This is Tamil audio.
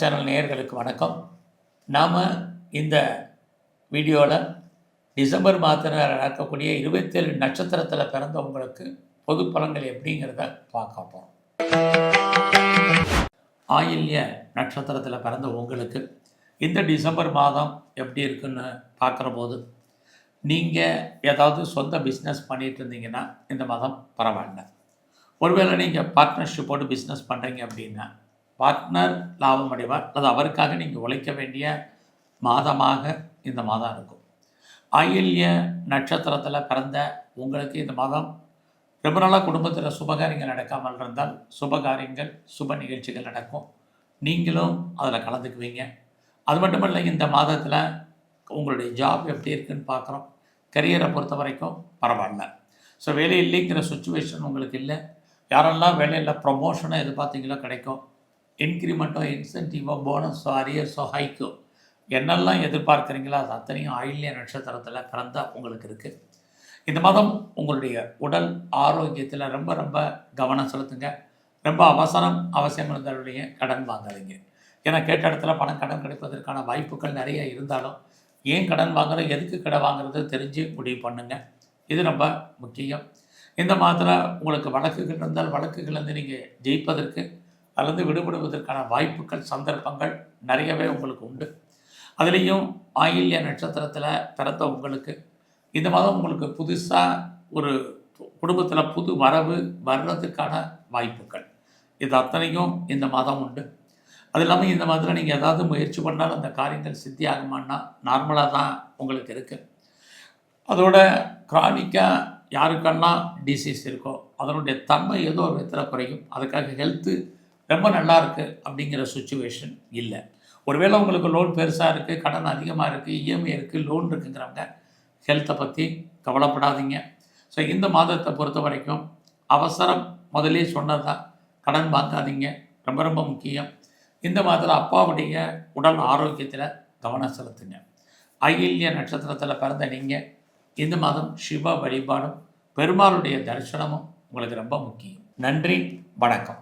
சேனல் நேயர்களுக்கு வணக்கம். நாம் இந்த வீடியோவில் டிசம்பர் மாதத்தில் நடக்கக்கூடிய இருபத்தேழு நட்சத்திரத்தில் பிறந்தவங்களுக்கு பொது பலன்கள் எப்படிங்கிறத பார்க்க போகிறோம் ஆயில்ய நட்சத்திரத்தில் பிறந்த உங்களுக்கு இந்த டிசம்பர் மாதம் எப்படி இருக்குன்னு பார்க்குற போது நீங்கள் ஏதாவது சொந்த பிஸ்னஸ் பண்ணிட்டு இருந்தீங்கன்னா இந்த மாதம் பரவாயில்ல. ஒருவேளை நீங்கள் பார்ட்னர்ஷிப்போடு பிஸ்னஸ் பண்ணுறீங்க அப்படின்னா பார்ட்னர் லாபம் அடைவார். அல்லது அவருக்காக நீங்கள் உழைக்க வேண்டிய மாதமாக இந்த மாதம் இருக்கும். ஆயில்ய நட்சத்திரத்தில் பிறந்த உங்களுக்கு இந்த மாதம் ரொம்ப நாளாக குடும்பத்தில் சுபகாரியங்கள் நடக்காமல் இருந்தால் சுபகாரியங்கள் சுப நிகழ்ச்சிகள் நடக்கும். நீங்களும் அதில் கலந்துக்குவீங்க. அது மட்டும் இல்லை இந்த மாதத்தில் உங்களுடைய ஜாப் எப்படி இருக்குன்னு பார்க்குறோம். கரியரை பொறுத்த வரைக்கும் பரவாயில்ல. ஸோ வேலை இல்லைங்கிற சுச்சுவேஷன் உங்களுக்கு இல்லை. யாரெல்லாம் வேலையில் ப்ரொமோஷனை எதிர்பார்த்தீங்களோ கிடைக்கும். இன்க்ரிமெண்ட்டோ இன்சென்டிவோ போனஸோ அரியர்ஸோ ஹைக்கோ என்னெல்லாம் எதிர்பார்க்குறீங்களோ அது அத்தனையும் ஆயில்ய நட்சத்திரத்தில் பிறந்தால் உங்களுக்கு இருக்குது இந்த மாதம் உங்களுடைய உடல் ஆரோக்கியத்தில் ரொம்ப ரொம்ப கவனம் செலுத்துங்க. ரொம்ப அவசரம் அவசியம் இருந்தாலுடைய கடன் வாங்காதீங்க. ஏன்னா கேட்ட இடத்துல பணம் கடன் கிடைப்பதற்கான வாய்ப்புகள் நிறைய இருந்தாலும் ஏன் கடன் வாங்குறோம் எதுக்கு கடன் வாங்குறது தெரிஞ்சு முடிவு பண்ணுங்க. இது ரொம்ப முக்கியம். இந்த மாதத்தில் உங்களுக்கு வழக்குகள் இருந்தால் வழக்குகள்லேருந்து நீங்கள் ஜெயிப்பதற்கு அல்லது விடுபடுவதற்கான வாய்ப்புகள் சந்தர்ப்பங்கள் நிறையவே உங்களுக்கு உண்டு. அதுலேயும் ஆயில்ய நட்சத்திரத்தில் பிறந்த உங்களுக்கு. இந்த மாதம் உங்களுக்கு புதுசாக ஒரு குடும்பத்தில் புது வரவு வர்றதுக்கான வாய்ப்புகள். இது அத்தனையும் இந்த மாதம் உண்டு. அது இல்லாமல் இந்த மாதத்தில் நீங்கள் ஏதாவது முயற்சி பண்ணால் அந்த காரியங்கள் சித்தி ஆகுமான்னா நார்மலாக தான் உங்களுக்கு இருக்குது அதோட க்ரானிக்காக யாருக்கெல்லாம் டிசீஸ் இருக்கோ அதனுடைய தன்மை ஏதோ ஒரு விதத்தில் குறையும். அதுக்காக ஹெல்த்து ரொம்ப நல்லா இருக்குது அப்படிங்கிற சுச்சுவேஷன் இல்லை. ஒருவேளை உங்களுக்கு லோன் பெருசாக இருக்குது கடன் அதிகமாக இருக்குது இஎம்ஐ இருக்குது லோன் இருக்குங்கிறவங்க ஹெல்த்தை பற்றி கவலைப்படாதீங்க. ஸோ இந்த மாதத்தை பொறுத்த வரைக்கும் அவசரம் முதலே சொன்னது தான். கடன் வாங்காதீங்க. ரொம்ப ரொம்ப முக்கியம். இந்த மாதத்தில் அப்பாவுடைய உடல் ஆரோக்கியத்தில் கவனம் செலுத்துங்க. அகில்ய நட்சத்திரத்தில் பிறந்த நீங்கள் இந்த மாதம் சிவ வழிபாடும் பெருமாளுடைய தரிசனமும் உங்களுக்கு ரொம்ப முக்கியம். நன்றி வணக்கம்.